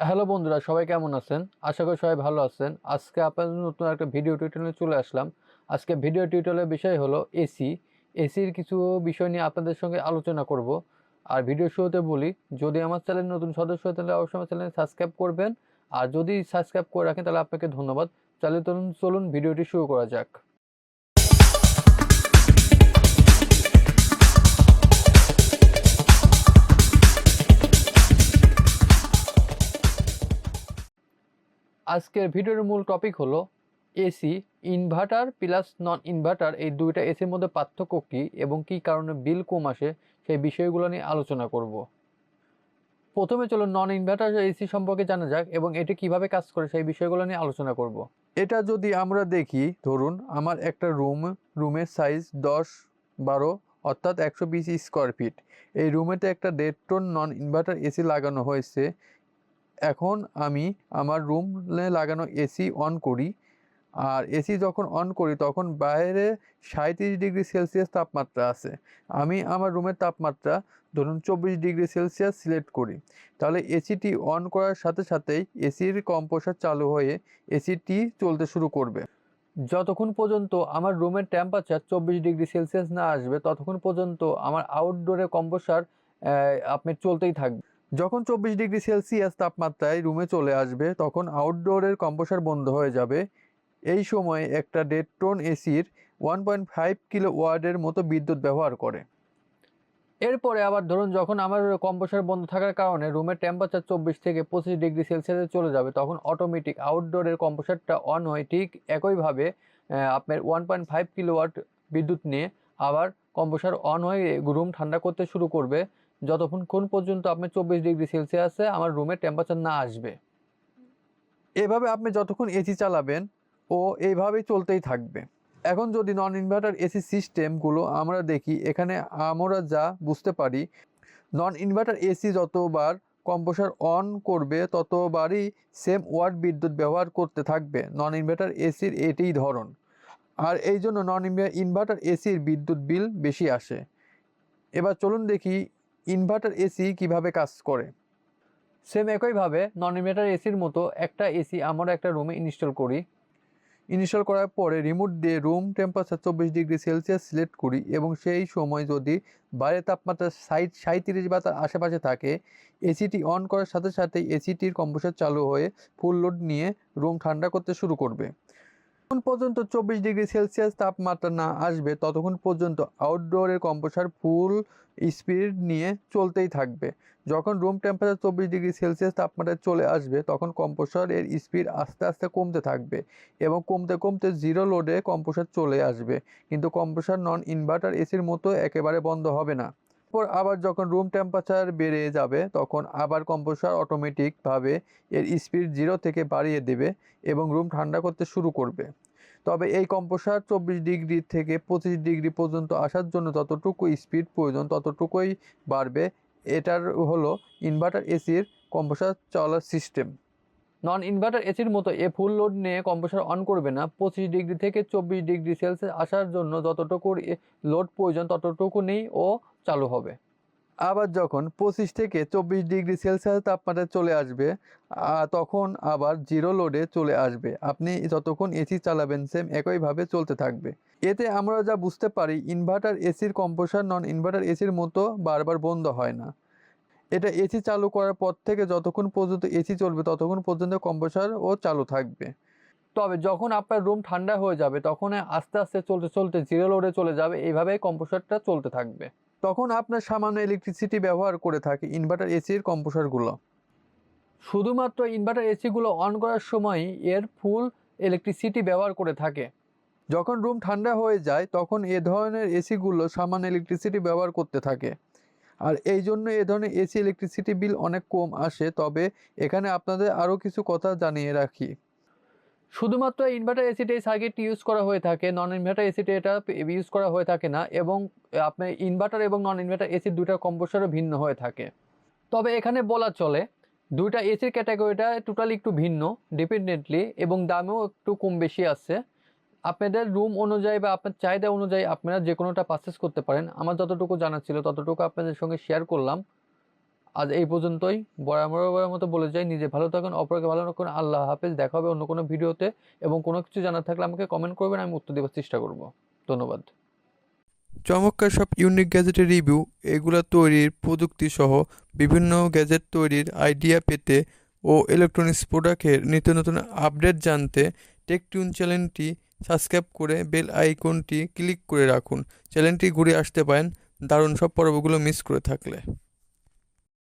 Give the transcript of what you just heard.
Hello বন্ধুরা, সবাই কেমন আছেন? আশা করি সবাই ভালো আছেন। আজকে আপনাদের নতুন একটা ভিডিও টিউটোরিয়ালে চলে আসলাম। আজকে ভিডিও টিউটোরিয়ালের বিষয় হলো এসি। এসির কিছু বিষয় নিয়ে আপনাদের সঙ্গে আলোচনা করব। আর ভিডিও শুরুতে বলি, যদি আমার চ্যানেল নতুন সদস্য হয় তাহলে অবশ্যই আমার চ্যানেল সাবস্ক্রাইব করবেন। আর যদি সাবস্ক্রাইব করে রাখেন, তাহলে আপনাকে ধন্যবাদ। তাহলে চলুন চলুন ভিডিওটি শুরু করা যাক। আজকের ভিডিওর মূল টপিক হলো AC inverter plus non inverter এই দুইটা এসির মধ্যে পার্থক্য কী এবং কী কারণে বিল কম আসে, সেই বিষয়গুলো নিয়ে আলোচনা করব। প্রথমে চলো নন ইনভার্টার এসি সম্পর্কে জানা যাক এবং এটি কীভাবে কাজ করে সেই বিষয়গুলো নিয়ে আলোচনা করব। এটা যদি আমরা দেখি, ধরুন আমার একটা রুম রুমের সাইজ দশ, বারো, অর্থাৎ একশো বিশ স্কোয়ার ফিট এই রুমেতে একটা দেড় টন নন ইনভার্টার এসি লাগানো হয়েছে। এখন আমি আমার রুমে লাগানো এসি অন করি। আর এসি যখন অন করি, তখন বাইরে সাঁত্রিশ ডিগ্রি সেলসিয়াস তাপমাত্রা আছে। আমি আমার রুমের তাপমাত্রা ধরুন চব্বিশ ডিগ্রি সেলসিয়াস সিলেক্ট করি। তাহলে এসিটি অন করার সাথে সাথেই এসির কম্পোসার চালু হয়ে এসিটি চলতে শুরু করবে। যতক্ষণ পর্যন্ত আমার রুমের টেম্পারেচার চব্বিশ ডিগ্রি সেলসিয়াস না আসবে, ততক্ষণ পর্যন্ত আমার আউটডোরে কম্পোসার আপনি চলতেই থাকবে। যখন চব্বিশ ডিগ্রি সেলসিয়াস তাপমাত্রায় রুমে চলে আসবে, তখন আউটডোরের কম্পোসার বন্ধ হয়ে যাবে। এই সময় একটা দেড় টন এসির ওয়ান পয়েন্ট ফাইভ কিলো ওয়ার্ডের মতো বিদ্যুৎ ব্যবহার করে। এরপরে আবার ধরুন, যখন আমার কম্পোসার বন্ধ থাকার কারণে রুমের টেম্পারেচার চব্বিশ থেকে পঁচিশ ডিগ্রি সেলসিয়াসে চলে যাবে, তখন অটোমেটিক আউটডোরের কম্পোসারটা অন হয়। ঠিক একইভাবে আপনার one point five kilo kilowatt বিদ্যুৎ নিয়ে আবার কম্পোসার অন হয়ে রুম ঠান্ডা করতে শুরু করবে। যতক্ষণ কোন পর্যন্ত আপনি চব্বিশ ডিগ্রি সেলসিয়াসে আমার রুমের টেম্পারেচার না আসবে। এভাবে আপনি যতক্ষণ এসি চালাবেন, ও এইভাবেই চলতেই থাকবে। এখন যদি নন ইনভার্টার এসি সিস্টেমগুলো আমরা দেখি, এখানে আমরা যা বুঝতে পারি নন ইনভার্টার এসি যতবার কম্প্রেসার অন করবে, ততবারই সেম ওয়াট বিদ্যুৎ ব্যবহার করতে থাকবে। নন ইনভার্টার এসির এটিই ধরন। আর এই জন্য নন ইনভার্টার এসির বিদ্যুৎ বিল বেশি আসে। এবার চলুন দেখি ইনভার্টার এসি কীভাবে কাজ করে? সেম একইভাবে নন ইনভার্টার এসির মতো একটা এসি আমরা একটা রুমে ইনস্টল করি। ইনস্টল করার পরে রিমোট দিয়ে রুম টেম্পারেচার চব্বিশ ডিগ্রি সেলসিয়াস সিলেক্ট করি এবং সেই সময় যদি বাইরের তাপমাত্রা সাইট সাঁত্রিশ বা তার আশেপাশে থাকে এসিটি অন করার সাথে সাথে এসিটির কম্প্রেসার চালু হয়ে ফুল লোড নিয়ে রুম ঠান্ডা করতে শুরু করবে। যতক্ষণ পর্যন্ত চব্বিশ ডিগ্রি সেলসিয়াস তাপমাত্রা না আসবে, ততক্ষণ পর্যন্ত আউটডোরের কম্পোসার ফুল স্পিড নিয়ে চলতেই থাকবে। যখন রুম টেম্পারেচার চব্বিশ ডিগ্রি সেলসিয়াস তাপমাত্রায় চলে আসবে, তখন কম্প্রেসর এর স্পিড আস্তে আস্তে কমতে থাকবে এবং কমতে কমতে জিরো লোডে কম্পোসার চলে আসবে। কিন্তু কম্পোসার নন ইনভার্টার এসির মতো একেবারে বন্ধ হবে না। এরপর আবার যখন রুম টেম্পারেচার বেড়ে যাবে, তখন আবার কম্প্রেসর অটোমেটিকভাবে এর স্পিড জিরো থেকে বাড়িয়ে দেবে এবং রুম ঠান্ডা করতে শুরু করবে। তবে এই কম্প্রেসার চব্বিশ ডিগ্রি থেকে পঁচিশ ডিগ্রি পর্যন্ত আসার জন্য যতটুকু স্পিড প্রয়োজন, ততটুকুই বাড়বে। এটার হলো ইনভার্টার এসির কম্প্রেসার চলার সিস্টেম নন ইনভার্টার এসির মতো এ ফুল লোড নিয়ে কম্প্রেসার অন করবে না। পঁচিশ ডিগ্রি থেকে চব্বিশ ডিগ্রি সেলসিয়াস আসার জন্য যতটুকু লোড প্রয়োজন ততটুকু নেই ও চালু হবে। আবার যখন পঁচিশ থেকে চব্বিশ ডিগ্রি সেলসিয়াস তাপমাত্রা চলে আসবে তখন আবার জিরো লোডে চলে আসবে। আপনি যতক্ষণ এসি চালাবেন সেম একইভাবে চলতে থাকবে। এতে আমরা যা বুঝতে পারি ইনভার্টার এসির কম্প্রেসার নন ইনভার্টার এসির মতো বারবার বন্ধ হয় না। এটা এসি চালু করার পর থেকে যতক্ষণ পর্যন্ত এসি চলবে ততক্ষণ পর্যন্ত কম্প্রেসার ও চালু থাকবে। তবে যখন আপনার রুম ঠান্ডা হয়ে যাবে, তখন আস্তে আস্তে চলতে চলতে জিরো লোডে চলে যাবে, এইভাবেই কম্প্রেসারটা চলতে থাকবে। তখন আপনার সামান্য ইলেকট্রিসিটি ব্যবহার করে থাকে ইনভার্টার এসির কম্প্রেসারগুলো। শুধুমাত্র ইনভার্টার এসিগুলো অন করার সময় এর ফুল ইলেকট্রিসিটি ব্যবহার করে থাকে। যখন রুম ঠান্ডা হয়ে যায়, তখন এ ধরনের এসিগুলো সামান্য ইলেকট্রিসিটি ব্যবহার করতে থাকে। আর এই জন্য এ ধরনের এসি ইলেকট্রিসিটি বিল অনেক কম আসে। তবে এখানে আপনাদের আরও কিছু কথা জানিয়ে রাখি। শুধুমাত্র ইনভার্টার এসিতে এই সার্কিটটি ইউজ করা হয়ে থাকে নন ইনভার্টার এসিতে এটা ইউজ করা হয়ে থাকে না এবং আপনার ইনভার্টার এবং নন ইনভার্টার এসির দুইটা কম্পোসারও ভিন্ন হয়ে থাকে। তবে এখানে বলা চলে, দুইটা এসির ক্যাটাগরিটা টোটালি একটু ভিন্ন ডিপেন্ডেন্টলি এবং দামেও একটু কম বেশি আছে। আপনাদের রুম অনুযায়ী বা আপনার চাহিদা অনুযায়ী আপনারা যে কোনোটা পারচেস করতে পারেন, আমার যতটুকু জানা ছিল ততটুকু আপনাদের সঙ্গে শেয়ার করলাম। আজ এই পর্যন্তই। বরাবরের মতো বলে যাই, নিজে ভালো থাকুন, অপরকে ভালো রাখুন। আল্লাহ হাফেজ। দেখা হবে অন্য কোনো ভিডিওতে। এবং কোনো কিছু জানার থাকলে আমাকে কমেন্ট করবেন, আমি উত্তর দেওয়ার চেষ্টা করব। ধন্যবাদ। চমৎকার সব ইউনিক গ্যাজেটের রিভিউ এগুলো তৈরির প্রযুক্তি সহ বিভিন্ন গ্যাজেট তৈরির আইডিয়া পেতে ও ইলেকট্রনিক্স প্রোডাক্টের নিত্য নতুন আপডেট জানতে টেকটিউন চ্যানেলটি সাবস্ক্রাইব করে বেল আইকনটি ক্লিক করে রাখুন। চ্যানেলটি ঘুরে আসতে পারেন। দারুণ সব পর্বগুলো মিস করে থাকলে।